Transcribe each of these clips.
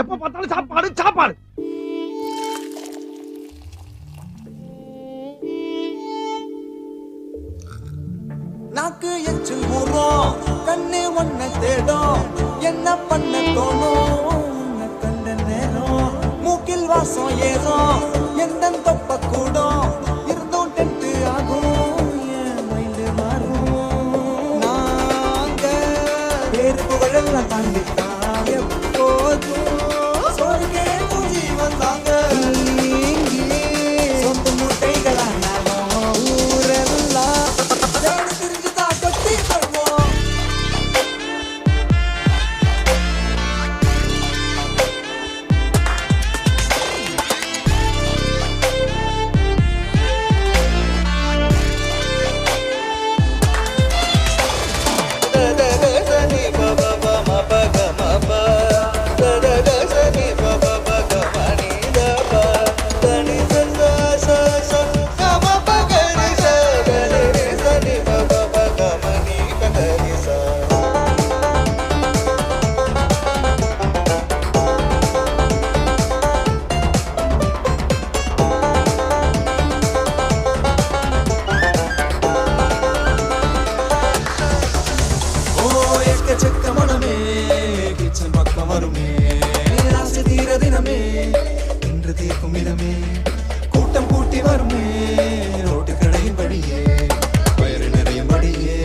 எப்ப பார்த்தாலும் சாப்பாடு சாப்பாடு. நாக்கு எச்சு ஊறும் கண்ணு ஒன்ன தேடும். என்ன பண்ண தோணும்? உன்னை கண்ட நேரம். மூக்கில் வாசம் ஏறும். எந்த தொப்ப கூடும்? இருந்தும் டென்ட் ஆகும். என் மைண்டு மாறும். நாங்க புகழெல்லாம் தாண்டித்தான் எப்போதும் எக்கச்சக்க மனமே கிச்சன் பக்கம் வருமே. ராசி தீர தினமே இன்று தீர்க்கும் இடமே கூட்டம் கூட்டி வருமே ரோட்டு கடையும் படியே வயிறு நிறையும் படியே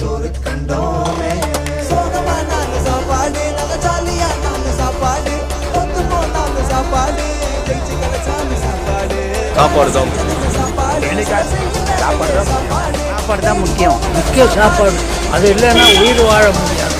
சோறு கண்டோமே. சோகமா நாங்க சாப்பாடு நல்ல ஜாலியா நாங்க சாப்பாடு. போனாங்க சாப்பாடு ஜெயிச்சு கிடைச்சாங்க சாப்பாடு. சாப்பாடு தான் சாப்பாடு சாப்பாடு தான். சாப்பாடு தான் முக்கியம். முக்கிய சாப்பாடு. அது இல்லைன்னா உயிர் வாழ முடியாது.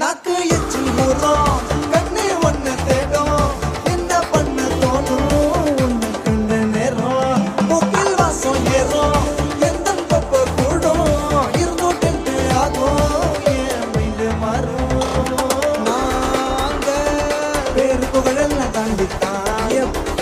நாக்கு எச்சில் ஊறும் Yep.